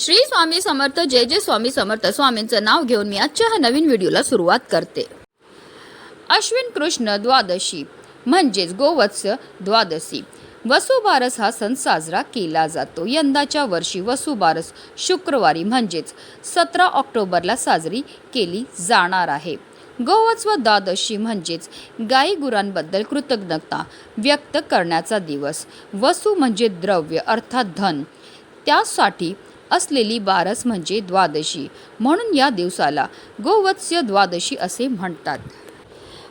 श्री स्वामी समर्थ जय जय स्वामी समर्थ. स्वामींचं नाव घेऊन मी आजच्या ह्या नवीन व्हिडिओला सुरुवात करते. अश्विन कृष्ण द्वादशी म्हणजेच गोवत्स द्वादशी. वसुबारस हा सण साजरा केला जातो. यंदाच्या वर्षी वसुबारस शुक्रवारी म्हणजेच सतरा ऑक्टोबरला साजरी केली जाणार आहे. गोवत्स व द्वादशी म्हणजेच गाई गुरांबद्दल कृतज्ञता व्यक्त करण्याचा दिवस. वसू म्हणजे द्रव्य अर्थात धन. त्यासाठी असलेली बारस म्हणजे द्वादशी. म्हणून या दिवसाला गोवत्स्य द्वादशी असे म्हणतात.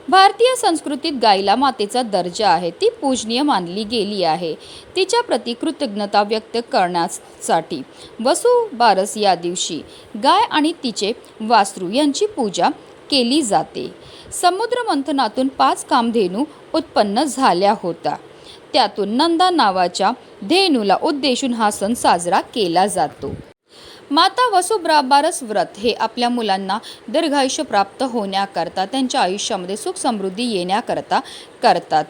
भारतीय संस्कृतीत गायीला मातेचा दर्जा आहे. ती पूजनीय मानली गेली आहे. तिच्या प्रती कृतज्ञता व्यक्त करण्यासाठी वसुबारस या दिवशी गाय आणि तिचे वासरू यांची पूजा केली जाते. समुद्र मंथनातून पाच कामधेनू उत्पन्न झाल्या होत्या. त्यातून नंदा नावाच्या धेनूला उद्देशून हा सण साजरा केला जातो. माता वसुब्राबारस व्रत हे आपल्या मुलांना दीर्घायुष्य प्राप्त होण्याकरता त्यांच्या आयुष्यामध्ये सुख समृद्धी येण्याकरता करतात.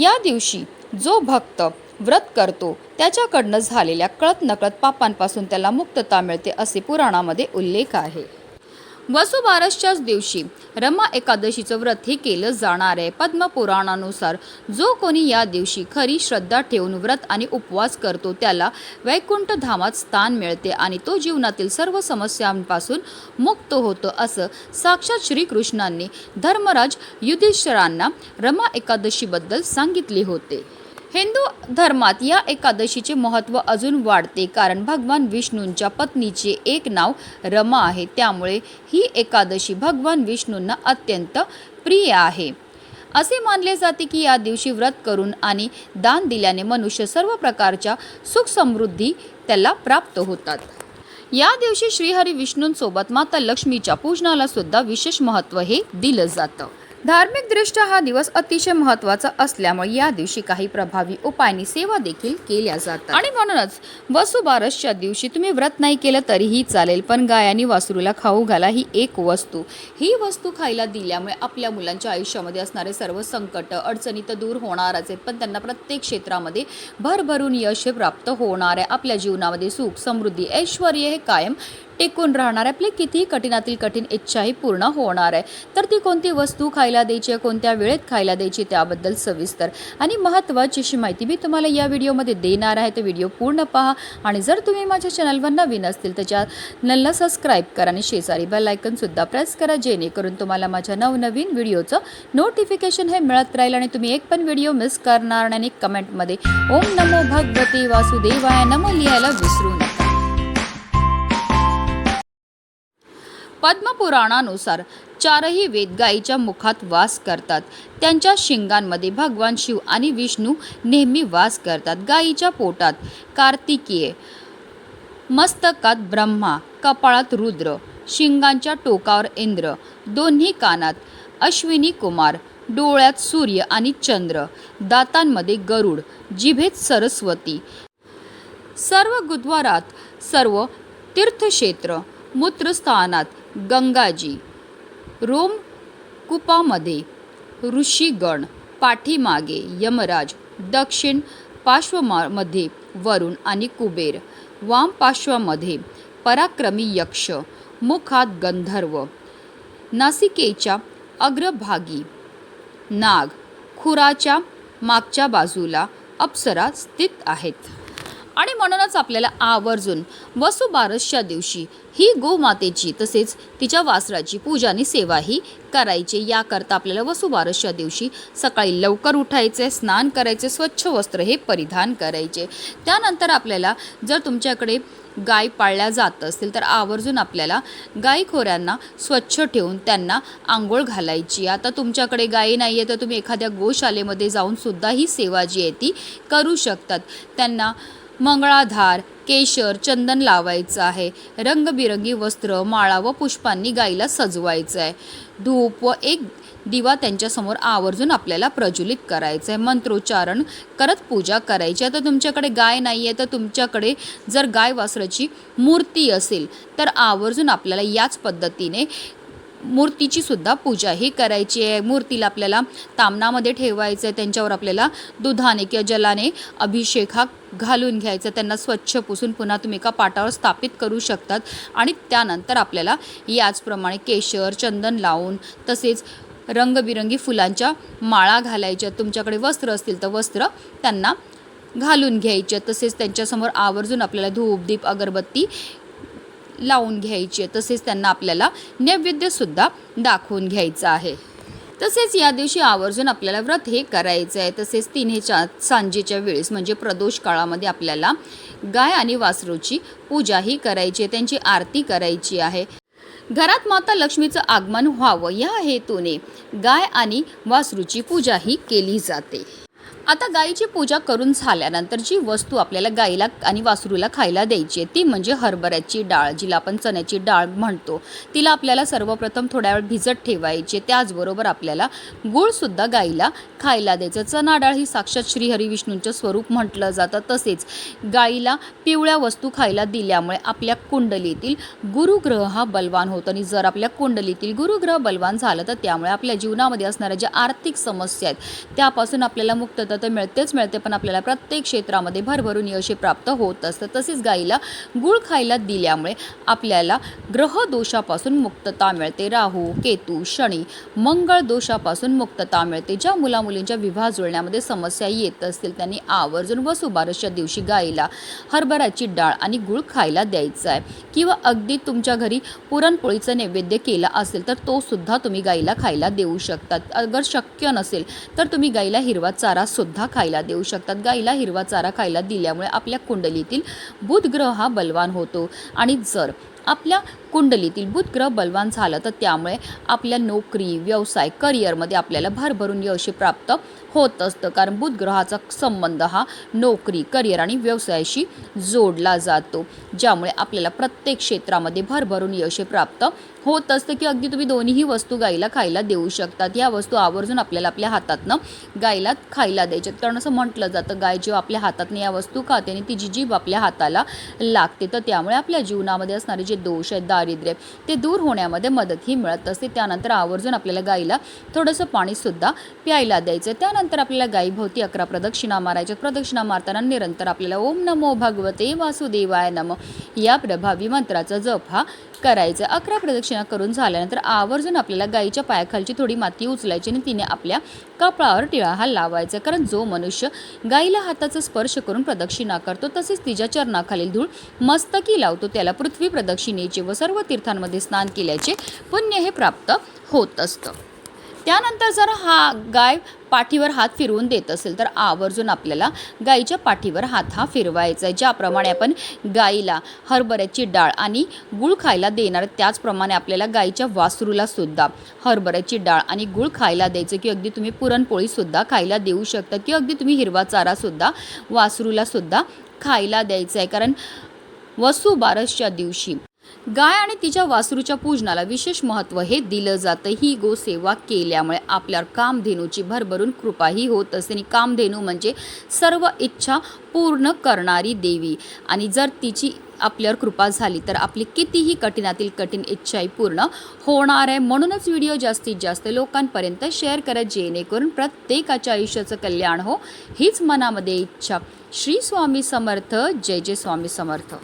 या दिवशी जो भक्त व्रत करतो त्याच्याकडनं झालेल्या कळत नकळत पापांपासून त्याला मुक्तता मिळते असे पुराणामध्ये उल्लेख आहे. वसुबारसच्याच दिवशी रमा एकादशीचं व्रत हे केलं जाणार आहे. पद्मपुराणानुसार जो कोणी या दिवशी खरी श्रद्धा ठेवून व्रत आणि उपवास करतो त्याला वैकुंठ धामात स्थान मिळते आणि तो जीवनातील सर्व समस्यांपासून मुक्त होतो असं साक्षात श्रीकृष्णांनी धर्मराज युधिष्ठरांना रमा एकादशीबद्दल सांगितले होते. हिंदू धर्मात या एकादशीचे महत्त्व अजून वाढते कारण भगवान विष्णूंच्या पत्नीचे एक नाव रमा आहे. त्यामुळे ही एकादशी भगवान विष्णूंना अत्यंत प्रिय आहे. असे मानले जाते की या दिवशी व्रत करून आणि दान दिल्याने मनुष्य सर्व प्रकारच्या सुख समृद्धी त्याला प्राप्त होतात. या दिवशी श्रीहरी विष्णूंसोबत माता लक्ष्मीच्या पूजनाला सुद्धा विशेष महत्त्व हे दिलं जातं. धार्मिकदृष्ट्या हा दिवस अतिशय महत्त्वाचा असल्यामुळे या दिवशी काही प्रभावी उपायांनी सेवा देखील केल्या जातात. आणि म्हणूनच वसुबारसच्या दिवशी तुम्ही व्रत नाही केलं तरीही चालेल पण गाय वासरूला खाऊ घाला ही एक वस्तू. ही वस्तू खायला दिल्यामुळे आपल्या मुलांच्या आयुष्यामध्ये असणारे सर्व संकट अडचणी तर दूर होणारच आहेत पण त्यांना प्रत्येक क्षेत्रामध्ये भरभरून यश प्राप्त होणार आहे. आपल्या जीवनामध्ये सुख समृद्धी ऐश्वर हे कायम टिकून राहणार आहे. आपली कितीही कठीणातील कठीण इच्छाही पूर्ण होणार आहे. तर ती कोणती वस्तू खायला द्यायची आहे कोणत्या वेळेत खायला द्यायची त्याबद्दल सविस्तर आणि महत्त्वाची अशी माहिती मी तुम्हाला या व्हिडिओमध्ये देणार आहे. तर व्हिडिओ पूर्ण पहा आणि जर तुम्ही माझ्या चॅनलवर नवीन असतील तर चॅनलला सबस्क्राईब करा आणि शेजारी बेल आयकनसुद्धा प्रेस करा जेणेकरून तुम्हाला माझ्या नवनवीन व्हिडिओचं नोटिफिकेशन हे मिळत राहील आणि तुम्ही एक पण व्हिडिओ मिस करणार नाही आणि कमेंटमध्ये ओम नमो भगवते वासुदेवाय नमो लिहायला विसरू नका. पद्मपुराणानुसार चारही वेद गायीच्या मुखात वास करतात. त्यांच्या शिंगांमध्ये भगवान शिव आणि विष्णू नेहमी वास करतात. गायीच्या पोटात कार्तिकीय मस्तकात ब्रह्मा कपाळात रुद्र शिंगांच्या टोकावर इंद्र दोन्ही कानात अश्विनी कुमार डोळ्यात सूर्य आणि चंद्र दातांमध्ये गरुड जिभेत सरस्वती. सर्व गुरुद्वारात सर्व तीर्थक्षेत्र मूत्रस्थानात गंगाजी. रोम कुपामध्ये ऋषीगण पाठीमागे यमराज दक्षिण पार्श्वमध्ये वरुण आणि कुबेर वाम पार्श्वामध्ये पराक्रमी यक्ष मुखात गंधर्व नासिकेच्या अग्रभागी नाग खुराच्या मागच्या बाजूला अप्सरा स्थित आहेत. आणि म्हणूनच आपल्याला आवर्जून वसुबारसच्या दिवशी ही गोमातेची तसेच तिच्या वासराची पूजा आणि सेवाही करायची. याकरता आपल्याला वसुबारसच्या दिवशी सकाळी लवकर उठायचे स्नान करायचे स्वच्छ वस्त्र हे परिधान करायचे. त्यानंतर आपल्याला जर तुमच्याकडे गाय पाळल्या जात असतील तर आवर्जून आपल्याला गायखोऱ्यांना स्वच्छ ठेवून त्यांना आंघोळ घालायची. आता तुमच्याकडे गायी नाही आहे तर तुम्ही एखाद्या गोशालेमध्ये जाऊन सुद्धा ही सेवा जी आहे ती करू शकतात. त्यांना मंगळाधार केशर चंदन लावायचं आहे. रंगबिरंगी वस्त्र माळा व पुष्पांनी गाईला सजवायचं आहे धूप व एक दिवा त्यांच्यासमोर आवर्जून आपल्याला प्रज्वलित करायचं आहे मंत्रोच्चारण करत पूजा करायची. आता तुमच्याकडे गाय नाही आहे तर तुमच्याकडे जर गाय वासराची मूर्ती असेल तर आवर्जून आपल्याला याच पद्धतीने मूर्तीची सुद्धा पूजा ही करायची आहे. मूर्तीला आपल्याला तामणामध्ये ठेवायचं आहे. त्यांच्यावर आपल्याला दुधाने किंवा जलाने अभिषेक हा घालून घ्यायचा त्यांना स्वच्छ पुसून पुन्हा तुम्ही एका पाटावर स्थापित करू शकतात. आणि त्यानंतर आपल्याला याचप्रमाणे केशर चंदन लावून तसेच रंगबिरंगी फुलांच्या माळा घालायच्या तुमच्याकडे वस्त्र असतील तर वस्त्र त्यांना घालून घ्यायच्या तसेच त्यांच्यासमोर आवर्जून आपल्याला धूप दीप अगरबत्ती लावून घ्यायची आहे. तसेच त्यांना आपल्याला नैवेद्यसुद्धा दाखवून घ्यायचं आहे. तसेच या दिवशी आवर्जून आपल्याला व्रत हे करायचं आहे. तसेच तिन्हेच्या सांजेच्या वेळेस म्हणजे प्रदोष काळामध्ये आपल्याला गाय आणि वासरूची पूजा ही करायची आहे. त्यांची आरती करायची आहे. घरात माता लक्ष्मीचं आगमन व्हावं या हेतूने गाय आणि वासरूची पूजा ही केली जाते. आता गाईची पूजा करून झाल्यानंतर जी वस्तू आपल्याला गाईला आणि वासरूला खायला द्यायची आहे ती म्हणजे हरभऱ्याची डाळ जिला आपण चण्याची डाळ म्हणतो. तिला आपल्याला सर्वप्रथम थोड्या वेळ भिजत ठेवायची त्याचबरोबर आपल्याला गूळसुद्धा गाईला खायला द्यायचं चणा डाळ ही साक्षात श्रीहरिविष्णूंचं स्वरूप म्हटलं जातं. तसेच गाईला पिवळ्या वस्तू खायला दिल्यामुळे आपल्या कुंडलीतील गुरुग्रह हा बलवान होतो. आणि जर आपल्या कुंडलीतील गुरुग्रह बलवान झालं तर त्यामुळे आपल्या जीवनामध्ये असणाऱ्या ज्या आर्थिक समस्या आहेत त्यापासून आपल्याला मुक्त मिळतं तर मिळतेच मिळते पण आपल्याला प्रत्येक क्षेत्रामध्ये भरभरून यश प्राप्त होत असतं तसेच गाईला गुळ खायला दिल्यामुळे आपल्याला ग्रह दोषापासून मुक्तता मिळते. राहू केतू शनी मंगळ दोषापासून मुक्तता मिळते. ज्या मुलामुलींच्या विवाह जुळण्यामध्ये समस्या येत असतील त्यांनी आवर्जून वसुबारसच्या दिवशी गाईला हरभऱ्याची डाळ आणि गुळ खायला द्यायचा आहे. किंवा अगदी तुमच्या घरी पुरणपोळीचं नैवेद्य केला असेल तर तो सुद्धा तुम्ही गाईला खायला देऊ शकतात. अगर शक्य नसेल तर तुम्ही गाईला हिरवा चारा सुद्धा खायला देऊ शकतात. गाईला हिरवा चारा खायला दिल्यामुळे आपल्या कुंडलीतील बुध ग्रह हा बलवान होतो. आणि जर आपल्या कुंडलीतील बुध ग्रह बलवान झालं तर त्यामुळे आपल्या नोकरी व्यवसाय करिअरमध्ये आपल्याला भरभरून यश प्राप्त होत असतं. कारण बुध ग्रहाचा संबंध हा नोकरी करिअर आणि व्यवसायाशी जोडला जातो ज्यामुळे आपल्याला प्रत्येक क्षेत्रामध्ये भरभरून यश प्राप्त होत असतं. की अगदी तुम्ही दोन्हीही वस्तू गाईला खायला देऊ शकतात. या वस्तू आवर्जून आपल्याला आपल्या हातातनं गायला खायला द्यायच्यात कारण असं म्हटलं जातं गाय जेव्हा आपल्या हातातनं या वस्तू खाते आणि तिची जीभ आपल्या हाताला लागते. तर त्यामुळे आपल्या जीवनामध्ये असणारे जे दोष आहेत दारिद्र्य ते दूर होण्यामध्ये मदत ही मिळत असते. त्यानंतर आवर्जून आपल्याला गाईला थोडंसं पाणीसुद्धा प्यायला द्यायचं. त्यानंतर आपल्याला गाईभोवती अकरा प्रदक्षिणा मारायच्या. प्रदक्षिणा मारताना निरंतर आपल्याला ओम नमो भगवते वासुदेवाय नम या प्रभावी मंत्राचा जप हा करायचं. अकरा प्रदक्षिणा करून झाल्यानंतर आवर्जून आपल्याला गाईच्या पायाखालची थोडी माती उचलायची आणि तिने आपल्या कपाळावर टिळा हा लावायचा? कारण जो मनुष्य गाईला हाताचा स्पर्श करून प्रदक्षिणा करतो तसेच तिच्या चरणाखालील धूळ मस्तकी लावतो. त्याला पृथ्वी प्रदक्षिणेचे व सर्व तीर्थांमध्ये स्नान केल्याचे पुण्य हे प्राप्त होत असतं. त्यानंतर जर हा गाय पाठीवर हात फिरवून देत असेल तर आवर्जून आपल्याला गाईच्या पाठीवर हात हा फिरवायचा आहे. ज्याप्रमाणे आपण गाईला हरभऱ्याची डाळ आणि गुळ खायला देणार त्याचप्रमाणे आपल्याला गाईच्या वासरूला सुद्धा हरभऱ्याची डाळ आणि गुळ खायला द्यायचं की अगदी तुम्ही पुरणपोळीसुद्धा खायला देऊ शकता. की अगदी तुम्ही हिरवा चारासुद्धा वासरूला सुद्धा खायला द्यायचा आहे. कारण वसुबारसच्या दिवशी गाय आणि तिच्या वासरूच्या पूजनाला विशेष महत्त्व हे दिलं जातं. ही गोसेवा केल्यामुळे आपल्यावर कामधेनूची भरभरून कृपाही होत असते आणि कामधेनू म्हणजे सर्व इच्छा पूर्ण करणारी देवी. आणि जर तिची आपल्यावर कृपा झाली तर आपली कितीही कठीणातील कठीण इच्छाही पूर्ण होणार आहे. म्हणूनच व्हिडिओ जास्तीत जास्त लोकांपर्यंत शेअर करा जेणेकरून प्रत्येकाच्या आयुष्याचं कल्याण हो. हीच मनामध्ये इच्छा. श्री स्वामी समर्थ. जय जय स्वामी समर्थ.